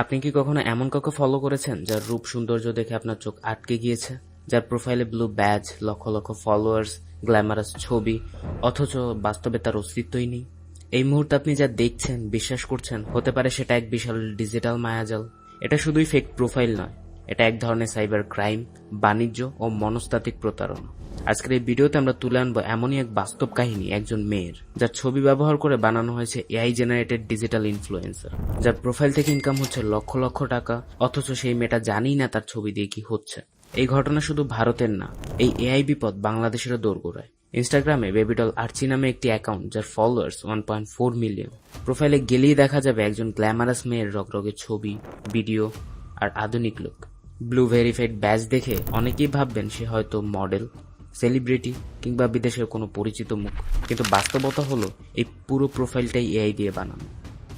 আপনি কি কখনো এমন কাউকে ফলো করেছেন যার রূপ সৌন্দর্য দেখে আপনার চোখ আটকে গিয়েছে? যার প্রোফাইলে blue badge lakh lakh followers glamorous ছবি, অথচ বাস্তবে তার অস্তিত্বই নেই? এই মুহূর্তে আপনি যা দেখছেন, বিশ্বাস করছেন, হতে পারে সেটা এক বিশাল ডিজিটাল মায়াজাল। এটা শুধুই ফেক প্রোফাইল নয়, এটা এক ধরনের সাইবার ক্রাইম বাণিজ্য ও মনস্তাত্ত্বিক প্রতারণা। আজকের এই ভিডিওতে আমরা তুলে আনব এমনই এক বাস্তব কাহিনী, একজন মেয়ের, যার ছবি ব্যবহার করে বানানো হয়েছে এআই জেনারেটেড ডিজিটাল ইনফ্লুয়েন্সার যার প্রোফাইল থেকে ইনকাম হচ্ছে লক্ষ লক্ষ টাকা, অথচ সেই মেয়েটা জানেই না তার ছবি দিয়ে কি হচ্ছে। এই ঘটনা শুধু ভারতের না, এই এআই বিপদ বাংলাদেশেরও দোরগোড়ায়। ইনস্টাগ্রামে বেবিডল আর্চি নামে একটি অ্যাকাউন্ট যার followers one point four million প্রোফাইলে গেলেই দেখা যাবে একজন গ্ল্যামারাস মেয়ের রগরগে ছবি ভিডিও আর আধুনিক লুক ব্লু ভেরিফাইড ব্যাচ দেখে অনেকেই ভাববেন সে হয়তো মডেল সেলিব্রিটি কিংবা বিদেশের কোনো পরিচিত মুখ। কিন্তু বাস্তবতা হলো, এই পুরো প্রোফাইলটাই এআই দিয়ে বানানো।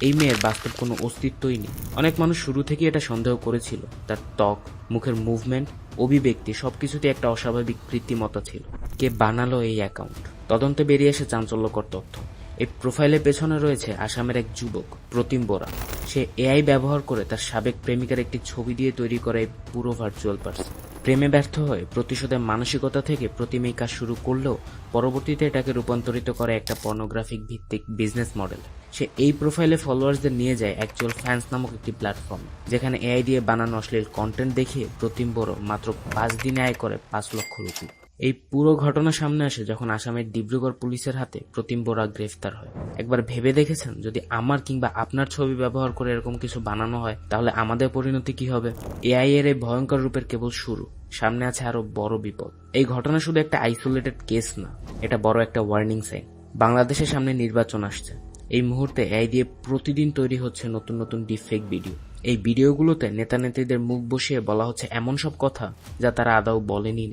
এই মেয়ের বাস্তব কোনো অস্তিত্বই নেই। অনেক মানুষ শুরু থেকে এটা সন্দেহ করেছিল। তার ত্বক, মুখের মুভমেন্ট অভিব্যক্তি সবকিছুতে একটা অস্বাভাবিক কৃত্রিমতা ছিল। কে বানালো এই অ্যাকাউন্ট তদন্তে বেরিয়ে এসে চাঞ্চল্যকর তথ্য। এই প্রোফাইলের পেছনে রয়েছে আসামের এক যুবক, প্রতিম বোরা। সে এআই ব্যবহার করে তার সাবেক প্রেমিকার একটি ছবি দিয়ে তৈরি করা এই পুরো ভার্চুয়াল পার্সন প্রেমে ব্যর্থ হয়ে প্রতিশোধের মানসিকতা থেকে প্রতিম কাজ শুরু করলেও পরবর্তীতে এটাকে রূপান্তরিত করে একটা পর্নোগ্রাফিক ভিত্তিক বিজনেস মডেল সে এই প্রোফাইলে ফলোয়ার্সদের নিয়ে যায় অ্যাকচুয়াল ফ্যান্স নামক একটি প্ল্যাটফর্ম যেখানে এআই দিয়ে বানানো অশ্লীল কন্টেন্ট দেখিয়ে প্রতিম বড় মাত্র পাঁচ দিনে আয় করে পাঁচ লক্ষ রুপি। এই পুরো ঘটনা সামনে আসে যখন আসামের ডিব্রুগড় পুলিশের হাতে প্রতিম বোরা গ্রেফতার হয়। একবার ভেবে দেখেছেন? যদি আমার কিংবা আপনার ছবি ব্যবহার করে এরকম কিছু বানানো হয়, তাহলে আমাদের পরিণতি কি হবে? এআই এর এই ভয়ঙ্কর রূপের কেবল শুরু। সামনে আছে আরও বড় বিপদ। এই ঘটনা শুধু একটা আইসোলেটেড কেস না, এটা বড় একটা ওয়ার্নিং সাইন বাংলাদেশের সামনে নির্বাচন আসছে। এই মুহূর্তে এআই দিয়ে প্রতিদিন তৈরি হচ্ছে নতুন নতুন ডিফেক ভিডিও এই ভিডিওগুলোতে নেতা নেত্রীদের মুখ বসিয়ে বলা হচ্ছে এমন সব কথা যা তারা আদৌ বলেনি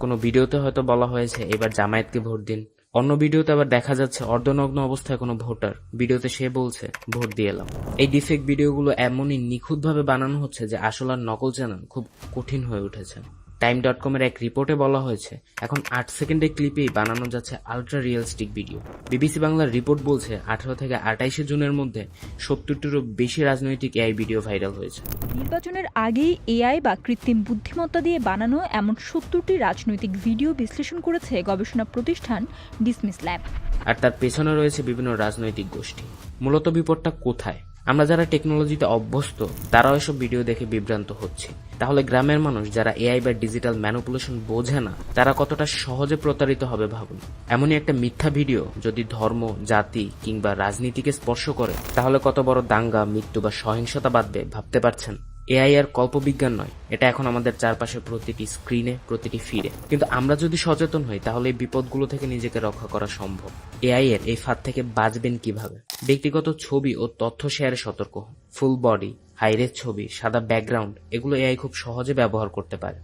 কোনো ভিডিওতে হয়তো বলা হয়েছে, এবার জামায়াতকে ভোট দিন। অন্য ভিডিওতে আবার দেখা যাচ্ছে অর্ধনগ্ন অবস্থায় কোনো ভোটার। ভিডিওতে সে বলছে, ভোট দিয়ে এলাম। এই ডিফেক্ট ভিডিওগুলো এমনই নিখুঁতভাবে বানানো হচ্ছে যে আসল আর নকল জানান খুব কঠিন হয়ে উঠেছে। টাইম ডট কমের এক রিপোর্টে বলা হয়েছে এখন আট সেকেন্ডের ক্লিপেই বানানো যাচ্ছে আলট্রা রিয়েলিস্টিক ভিডিও বিবিসি বাংলার রিপোর্ট বলছে আঠারো থেকে আটাইশে জুনের মধ্যে সত্তরটিরও বেশি রাজনৈতিক এআই ভিডিও ভাইরাল হয়েছে। নির্বাচনের আগেই এআই বা কৃত্রিম বুদ্ধিমত্তা দিয়ে বানানো এমন সত্তরটি রাজনৈতিক ভিডিও বিশ্লেষণ করেছে গবেষণা প্রতিষ্ঠান ডিসমিস ল্যাব আর তার পেছনে রয়েছে বিভিন্ন রাজনৈতিক গোষ্ঠী। মূলত বিপদটা কোথায়? আমরা যারা টেকনোলজিতে অভ্যস্ত, তারাও এসব ভিডিও দেখে বিভ্রান্ত হচ্ছে। তাহলে গ্রামের মানুষ যারা এআই বা ডিজিটাল ম্যানুপুলেশন বোঝে না, তারা কতটা সহজে প্রতারিত হবে ভাবুন। এমনই একটা মিথ্যা ভিডিও যদি ধর্ম, জাতি কিংবা রাজনীতিকে স্পর্শ করে, তাহলে কত বড় দাঙ্গা, মৃত্যু বা সহিংসতা বাঁধবে ভাবতে পারছেন? এআই আর কল্পবিজ্ঞান নয়, এটা এখন আমাদের চারপাশে প্রতিটি স্ক্রিনে প্রতিটি ফিরে কিন্তু আমরা যদি সচেতন হই, তাহলে এই বিপদগুলো থেকে নিজেকে রক্ষা করা সম্ভব। এআই এর এই ফাঁদ থেকে বাঁচবেন কীভাবে? ব্যক্তিগত ছবি ও তথ্য শেয়ারে সতর্ক ফুল বডি হাইরের ছবি, সাদা ব্যাকগ্রাউন্ড এগুলো এআই খুব সহজে ব্যবহার করতে পারে।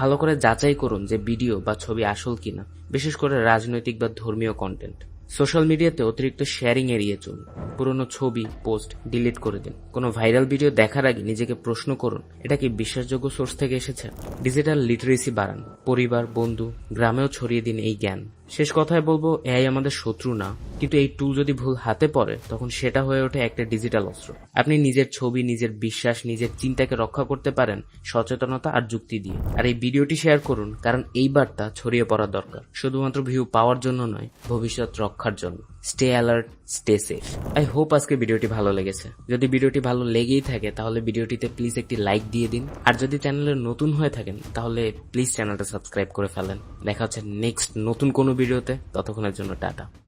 ভালো করে যাচাই করুন যে ভিডিও বা ছবি আসল কিনা, বিশেষ করে রাজনৈতিক বা ধর্মীয় কন্টেন্ট সোশ্যাল মিডিয়াতে অতিরিক্ত শেয়ারিং এড়িয়ে চলুন। পুরনো ছবি পোস্ট ডিলিট করে দিন। কোনো ভাইরাল ভিডিও দেখার আগে নিজেকে প্রশ্ন করুন, এটা কি বিশ্বাসযোগ্য সোর্স থেকে এসেছে? ডিজিটাল লিটারেসি বাড়ান। পরিবার, বন্ধু, গ্রামেও ছড়িয়ে দিন এই জ্ঞান। শেষ কথায় বলব, এআই আমাদের শত্রু না। কিন্তু এই টুল যদি ভুল হাতে পড়ে, তখন সেটা হয়ে ওঠে একটা ডিজিটাল অস্ত্র। আপনি নিজের ছবি, নিজের বিশ্বাস, নিজের চিন্তাকে রক্ষা করতে পারেন সচেতনতা আর যুক্তি দিয়ে। আর এই ভিডিওটি শেয়ার করুন, কারণ এই বার্তা ছড়িয়ে পড়া দরকার। শুধুমাত্র ভিউ পাওয়ার জন্য নয়, ভবিষ্যৎ রক্ষার জন্য। Stay alert stay safe I hope আজকে ভিডিওটি ভালো লেগেছে। যদি ভিডিওটি ভালো লেগেই থাকে, তাহলে ভিডিওটিতে প্লিজ একটি লাইক দিয়ে দিন। আর যদি চ্যানেলে নতুন হয়ে থাকেন, তাহলে প্লিজ চ্যানেলটা সাবস্ক্রাইব করে ফেলেন। দেখা হচ্ছে নেক্সট নতুন কোনো ভিডিওতে। ততক্ষণের জন্য টাটা।